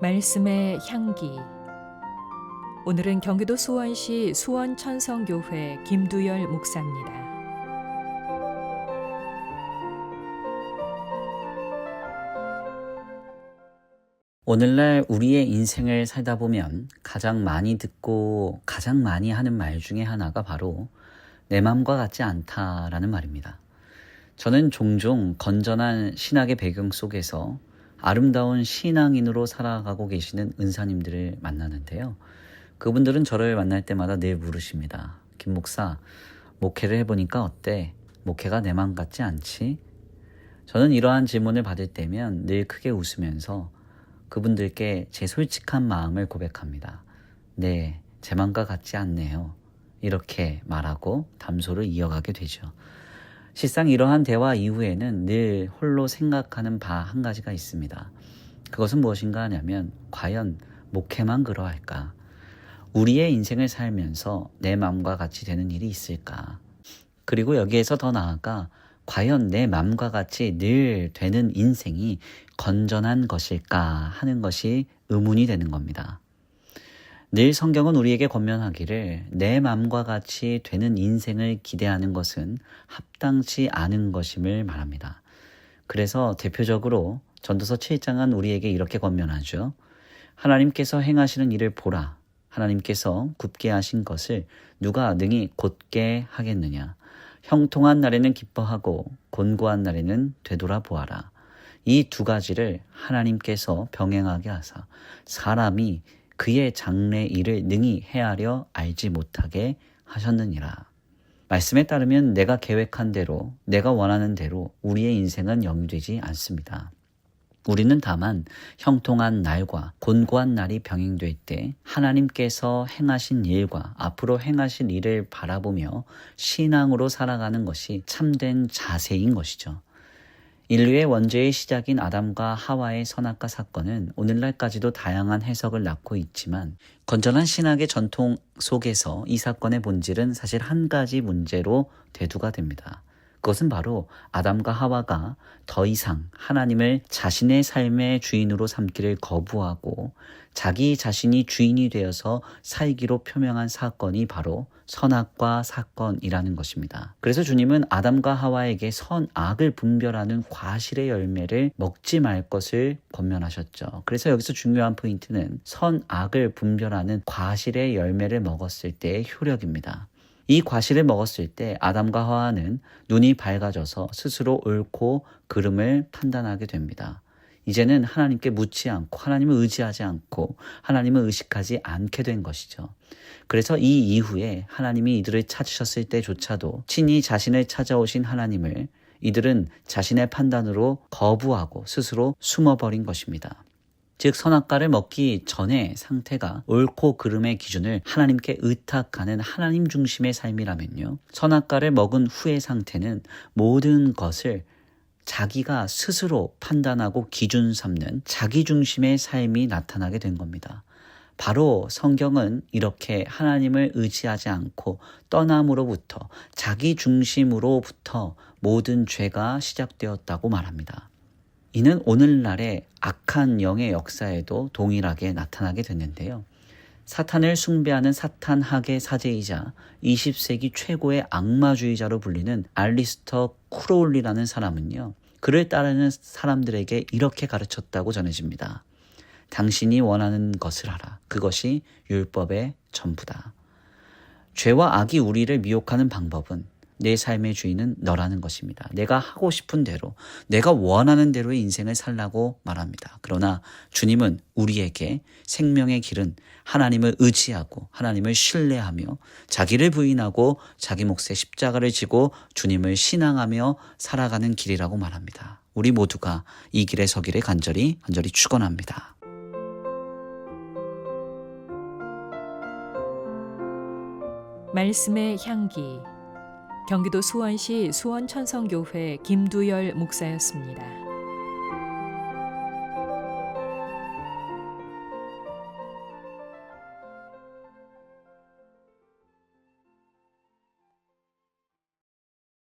말씀의 향기. 오늘은 경기도 수원시 수원 천성교회 김두열 목사입니다. 오늘날 우리의 인생을 살다 보면 가장 많이 듣고 가장 많이 하는 말 중에 하나가 바로 내 마음과 같지 않다라는 말입니다. 저는 종종 건전한 신학의 배경 속에서 아름다운 신앙인으로 살아가고 계시는 은사님들을 만나는데요. 그분들은 저를 만날 때마다 늘 물으십니다. 김 목사, 목회를 해보니까 어때? 목회가 내 마음 같지 않지? 저는 이러한 질문을 받을 때면 늘 크게 웃으면서 그분들께 제 솔직한 마음을 고백합니다. 네, 제 마음과 같지 않네요. 이렇게 말하고 담소를 이어가게 되죠. 실상 이러한 대화 이후에는 늘 홀로 생각하는 바 한 가지가 있습니다. 그것은 무엇인가 하냐면, 과연 목회만 그러할까? 우리의 인생을 살면서 내 마음과 같이 되는 일이 있을까? 그리고 여기에서 더 나아가, 과연 내 마음과 같이 늘 되는 인생이 건전한 것일까 하는 것이 의문이 되는 겁니다. 늘 성경은 우리에게 권면하기를 내 마음과 같이 되는 인생을 기대하는 것은 합당치 않은 것임을 말합니다. 그래서 대표적으로 전도서 7장은 우리에게 이렇게 권면하죠. 하나님께서 행하시는 일을 보라. 하나님께서 굽게 하신 것을 누가 능히 곧게 하겠느냐. 형통한 날에는 기뻐하고 곤고한 날에는 되돌아보아라. 이 두 가지를 하나님께서 병행하게 하사 사람이 그의 장래 일을 능히 헤아려 알지 못하게 하셨느니라. 말씀에 따르면 내가 계획한 대로, 내가 원하는 대로 우리의 인생은 영위되지 않습니다. 우리는 다만 형통한 날과 곤고한 날이 병행될 때 하나님께서 행하신 일과 앞으로 행하실 일을 바라보며 신앙으로 살아가는 것이 참된 자세인 것이죠. 인류의 원죄의 시작인 아담과 하와의 선악과 사건은 오늘날까지도 다양한 해석을 낳고 있지만 건전한 신학의 전통 속에서 이 사건의 본질은 사실 한 가지 문제로 대두가 됩니다. 그것은 바로 아담과 하와가 더 이상 하나님을 자신의 삶의 주인으로 삼기를 거부하고 자기 자신이 주인이 되어서 살기로 표명한 사건이 바로 선악과 사건이라는 것입니다. 그래서 주님은 아담과 하와에게 선악을 분별하는 과실의 열매를 먹지 말 것을 권면하셨죠. 그래서 여기서 중요한 포인트는 선악을 분별하는 과실의 열매를 먹었을 때의 효력입니다. 이 과실을 먹었을 때 아담과 하와는 눈이 밝아져서 스스로 옳고 그름을 판단하게 됩니다. 이제는 하나님께 묻지 않고 하나님을 의지하지 않고 하나님을 의식하지 않게 된 것이죠. 그래서 이 이후에 하나님이 이들을 찾으셨을 때조차도 친히 자신을 찾아오신 하나님을 이들은 자신의 판단으로 거부하고 스스로 숨어버린 것입니다. 즉 선악과를 먹기 전의 상태가 옳고 그름의 기준을 하나님께 의탁하는 하나님 중심의 삶이라면요. 선악과를 먹은 후의 상태는 모든 것을 자기가 스스로 판단하고 기준 삼는 자기 중심의 삶이 나타나게 된 겁니다. 바로 성경은 이렇게 하나님을 의지하지 않고 떠남으로부터 자기 중심으로부터 모든 죄가 시작되었다고 말합니다. 이는 오늘날의 악한 영의 역사에도 동일하게 나타나게 됐는데요. 사탄을 숭배하는 사탄학의 사제이자 20세기 최고의 악마주의자로 불리는 알리스터 쿠로울리라는 사람은요. 그를 따르는 사람들에게 이렇게 가르쳤다고 전해집니다. 당신이 원하는 것을 하라. 그것이 율법의 전부다. 죄와 악이 우리를 미혹하는 방법은 내 삶의 주인은 너라는 것입니다. 내가 하고 싶은 대로, 내가 원하는 대로의 인생을 살라고 말합니다. 그러나 주님은 우리에게 생명의 길은 하나님을 의지하고 하나님을 신뢰하며 자기를 부인하고 자기 몫의 십자가를 지고 주님을 신앙하며 살아가는 길이라고 말합니다. 우리 모두가 이 길에 서기를 간절히 간절히 축원합니다. 말씀의 향기. 경기도 수원시 수원천성교회 김두열 목사였습니다.